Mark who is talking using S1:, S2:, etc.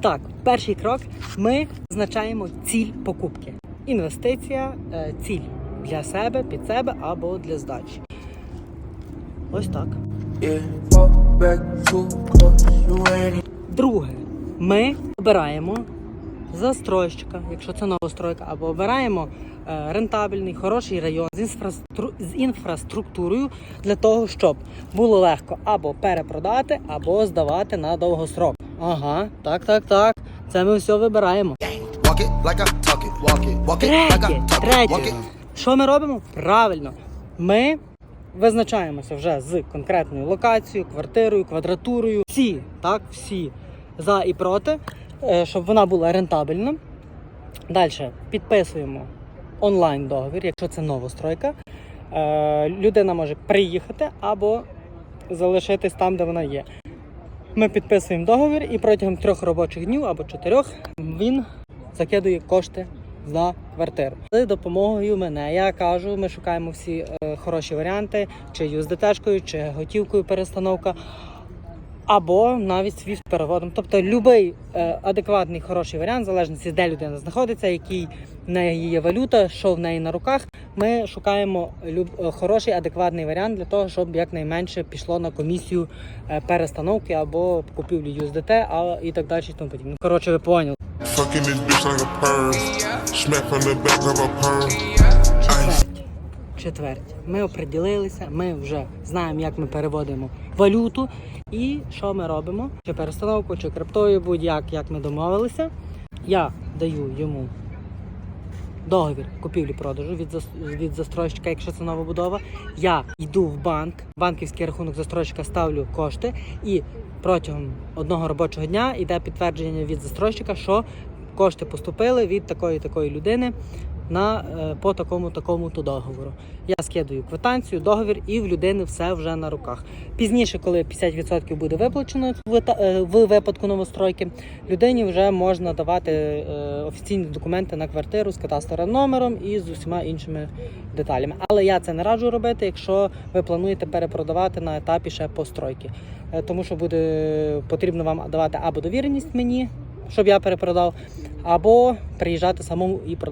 S1: Так, перший крок ми визначаємо ціль покупки. Інвестиція, е, ціль для себе, під себе або для здачі. Ось так. Друге, ми обираємо застройщика, якщо це новостройка, або обираємо е, рентабельний, хороший район з, інфрастру... з інфраструктурою для того, щоб було легко або перепродати, або здавати на довгострок. Ага, так, так, так. Це ми все вибираємо. Третє, третє. Що ми робимо? Правильно. Ми визначаємося вже з конкретною локацією, квартирою, квадратурою. Всі, так, всі за і проти, щоб вона була рентабельна. Далі підписуємо онлайн договір, якщо це новостройка. Е, Людина може приїхати або залишитись там, де вона є. Ми підписуємо договір і протягом трьох робочих днів або чотирьох він закидує кошти за квартиру. З допомогою мене я кажу, ми шукаємо всі е, хороші варіанти, чи USDT-шкою, чи готівкою перестановка, або навіть свіфт переводом. Тобто будь-який е, адекватний хороший варіант, в залежності, де людина знаходиться, який неї є валюта, що в неї на руках. Ми шукаємо люб, е, хороший адекватний варіант для того, щоб якнайменше пішло на комісію е, перестановки або купівлі USDT, а і так далі. Тому подібне. Коротше, ви поняли. Четверть. Ми оприділилися, ми вже знаємо, як ми переводимо валюту і що ми робимо. Чи перестановку, чи криптою, будь-як, як ми домовилися. Я даю йому договір купівлі-продажу від, зас- від застройщика, якщо це нова будова. Я йду в банк, банківський рахунок застройщика ставлю кошти і протягом одного робочого дня йде підтвердження від застройщика, що кошти поступили від такої такої людини на е, по такому такому то договору. Я скидаю квитанцію, договір, і в людини все вже на руках. Пізніше, коли 50% буде виплачено е, в випадку новостройки, людині вже можна давати е, офіційні документи на квартиру з кадастровим номером і з усіма іншими деталями. Але я це не раджу робити, якщо ви плануєте перепродавати на етапі ще постройки. Тому що буде потрібно вам давати або довіреність мені, щоб я перепродав, або приїжджати самому і продавати.